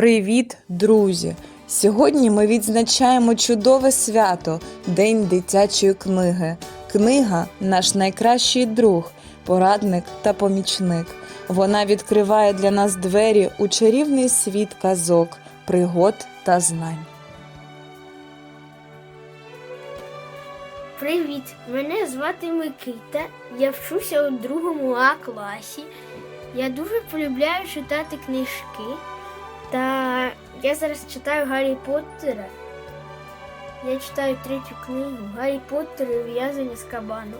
Привіт, друзі! Сьогодні ми відзначаємо чудове свято День дитячої книги. Книга наш найкращий друг, порадник та помічник. Вона відкриває для нас двері у чарівний світ казок, пригод та знань. Привіт! Мене звати Микита. Я вчуся у другому А класі. Я дуже полюбляю читати книжки. Та я зараз читаю Гаррі Поттера. Я читаю третю книгу Гаррі Поттер і в'язані з кабану.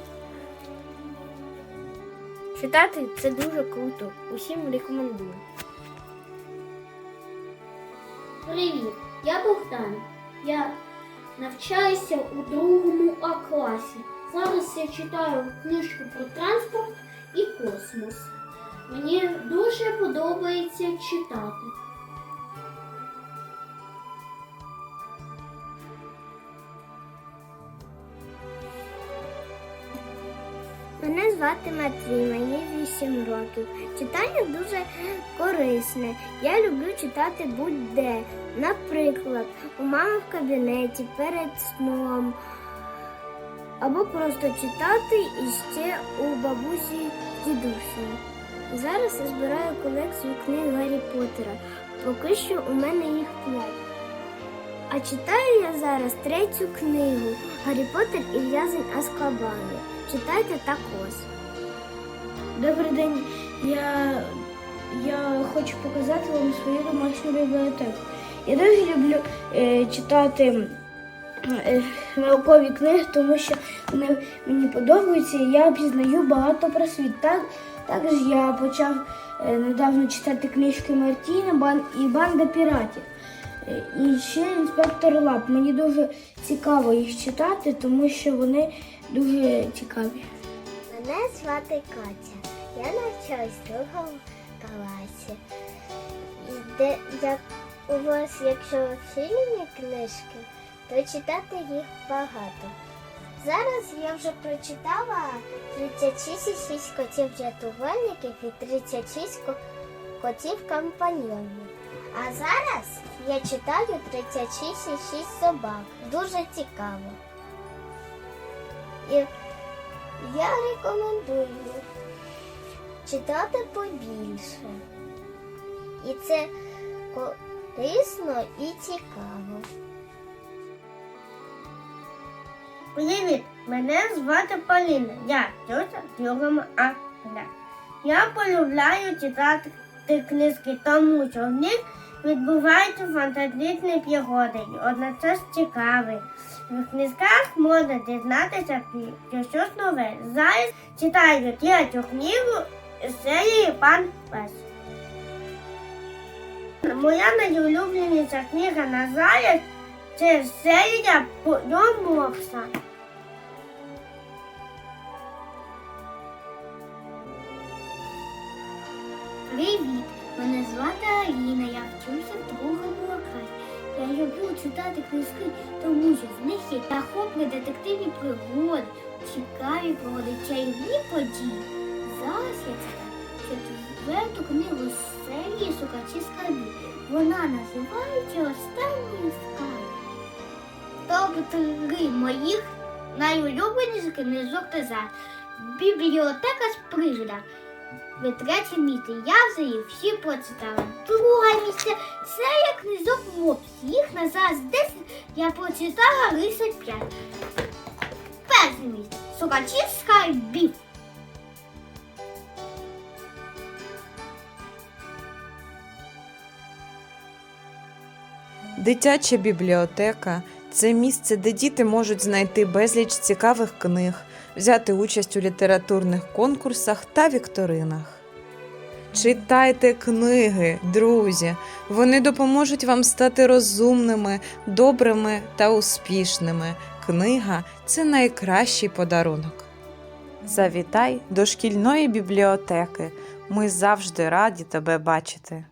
Читати це дуже круто. Усім рекомендую. Привіт, я Богдан. Я навчаюся у другому А класі. Зараз я читаю книжку про транспорт і космос. Мені дуже подобається читати. Мене звати Матвій, мені 8 років. Читання дуже корисне. Я люблю читати будь-де. Наприклад, у мами в кабінеті, перед сном. Або просто читати і ще у бабусі з дідусем. Зараз я збираю колекцію книг Гаррі Поттера. Поки що у мене їх п'ять. А читаю я зараз третю книгу Гаррі Поттер і в'язень Азкабану. Читайте також. Добрий день. Я, я хочу показати вам свою домашню бібліотеку. Я дуже люблю е, читати е, наукові книги, тому що вони мені подобаються і я пізнаю багато про світ. Так, також я почав е, недавно читати книжки Мартіна і Банда піратів. Е, І ще інспектор Лап. Мені дуже цікаво їх читати, тому що вони дуже цікаві. Мене звати Катя. Я навчаюсь в другому класі. Де, як у вас, якщо фільмі книжки, то читати їх багато. Зараз я вже прочитала 36 котів рятувальників і 36 котів компаньйонів. А зараз я читаю 36 собак. Дуже цікаво. І я рекомендую читати побільше. І це корисно і цікаво. Привіт! Мене звати Поліна. Я тьотя в другому А класі. Я полюбляю читати книжки, тому що в них відбуваються фантастичні пригоди одночасно цікаві. В книжках можна дізнатися про щось нове. Зараз читаю третю книгу з серії Пан Пес. Моя найулюбленіша книга на зараз це серія «Подйом Мопса». Привіт! Мене звати Аліна, я вчуся в другому класі. Я люблю читати книжки, тому що в них є захопні детективні пригоди, цікаві пригоди, чайні події. Зараз я читаю четверту книгу з серії Сукачі скарбів. Вона називається Останній скарб. Топ-3 моїх найулюбленіших книжок та за бібліотека з пригода. Ви третє місце. Я вже їх всі прочитала. Друге місце це як книжок мопс. Їх на зараз 10 я прочитала лише 5. Перше місце. Сукачі скарбів. Дитяча бібліотека це місце, де діти можуть знайти безліч цікавих книг, взяти участь у літературних конкурсах та вікторинах. Читайте книги, друзі. Вони допоможуть вам стати розумними, добрими та успішними. Книга це найкращий подарунок. Завітай до шкільної бібліотеки. Ми завжди раді тебе бачити.